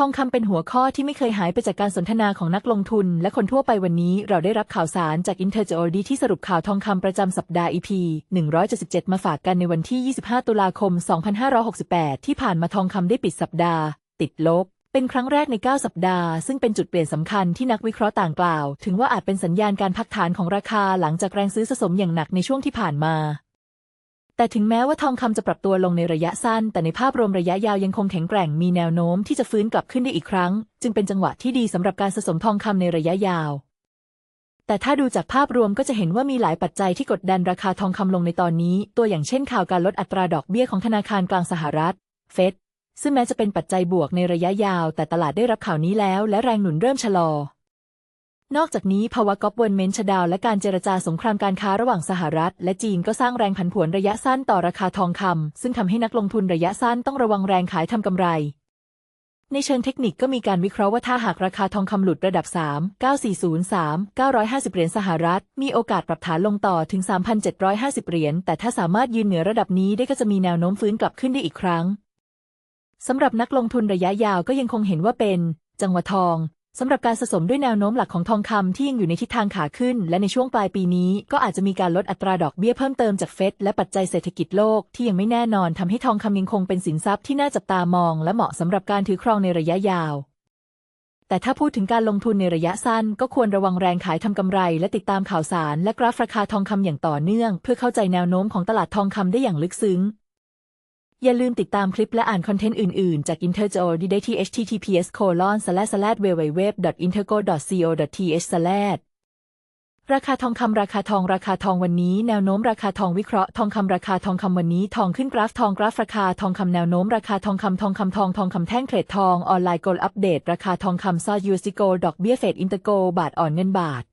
ทองคำเป็นหัวข้อที่ไม่เคยหายไปจากการสนทนาของนักลงทุน และคนทั่วไปวันนี้เราได้รับข่าวสารจาก i n t e r j o d ที่สรุปข่าวทองคำประจำสัปดาห์ EP 177 มาฝากกันในวันที่ 25 ตุลาคม 2568 ที่ผ่านมาทองคำได้ปิดสัปดาห์ ติดลบ เป็นครั้งแรกใน 9 สัปดาห์ ซึ่งเป็นจุดเปลี่ยนสำคัญที่นักวิเคราะห์ต่างกล่าว ถึงว่าอาจเป็นสัญญาณการพักฐานของราคาหลังจากแรงซื้อสะสมอย่างหนักในช่วงที่ผ่านมา แต่ถึงแม้ว่าทองคำจะปรับตัวลงในระยะสั้น แต่ในภาพรวมระยะยาวยังคงแข็งแกร่งมีแนวโน้มที่จะฟื้นกลับขึ้นได้อีกครั้ง จึงเป็นจังหวะที่ดีสำหรับการสะสมทองคำในระยะยาว แต่ถ้าดูจากภาพรวมก็จะเห็นว่ามีหลายปัจจัยที่กดดันราคาทองคำลงในตอนนี้ ตัวอย่างเช่นข่าวการลดอัตราดอกเบี้ยของธนาคารกลางสหรัฐ เฟดซึ่งแม้จะเป็นปัจจัยบวกในระยะยาว แต่ตลาดได้รับข่าวนี้แล้ว และแรงหนุนเริ่มชะลอ นอกจากนี้ภาวะก๊อบเวิร์นเมนชดาวและการเจรจาสงครามการค้าระหว่างสหรัฐ และจีนก็สร้างแรงผันผวนระยะสั้นต่อราคาทองคำซึ่งทำให้นักลงทุนระยะสั้นต้องระวังแรงขายทำกำไร ในเชิงเทคนิคก็มีการวิเคราะห์ว่าถ้าหากราคาทองคำหลุดระดับ 3 9403 950 เหรียญสหรัฐ มีโอกาสปรับฐานลงต่อถึง 3,750 เหรียญ แต่ถ้าสามารถยืนเหนือระดับนี้ได้ก็จะมีแนวโน้มฟื้นกลับขึ้นได้อีกครั้งสำหรับนักลงทุนระยะยาวก็ยังคงเห็นว่าเป็น จังหวะทอง สำหรับการสะสมด้วยแนวโน้มหลักของทองคำที่ยังอยู่ในทิศทางขาขึ้น และในช่วงปลายปีนี้ก็อาจจะมีการลดอัตราดอกเบี้ยเพิ่มเติมจากเฟดและปัจจัยเศรษฐกิจโลกที่ยังไม่แน่นอนทำให้ทองคำยังคงเป็นสินทรัพย์ที่น่าจับตามอง และเหมาะสำหรับการถือครองในระยะยาว แต่ถ้าพูดถึงการลงทุนในระยะสั้น ก็ควรระวังแรงขายทำกำไร และติดตามข่าวสาร และกราฟราคาทองคำอย่างต่อเนื่อง เพื่อเข้าใจแนวโน้มของตลาดทองคำได้อย่างลึกซึ้ง อย่าลืมติดตามคลิปและอ่านคอนเทนต์อื่น ๆ จาก Interjo ได้ที่ https www.intergo co th ราคาทองคำราคาทองราคาทองวันนี้ แนวโน้มราคาทองวิเคราะห์ทองคำราคาทองคำวันนี้ ทองขึ้นกราฟทองกราฟราคาทองคำแนวโน้มราคาทองคำทองคำทองทองคำแท่งเทรดทองออนไลน์โกลอัปเดต ราคาทองคำซอยูซิโกดอกเบี้ยเฟดอินเตอร์โกบาทอ่อนเงินบาท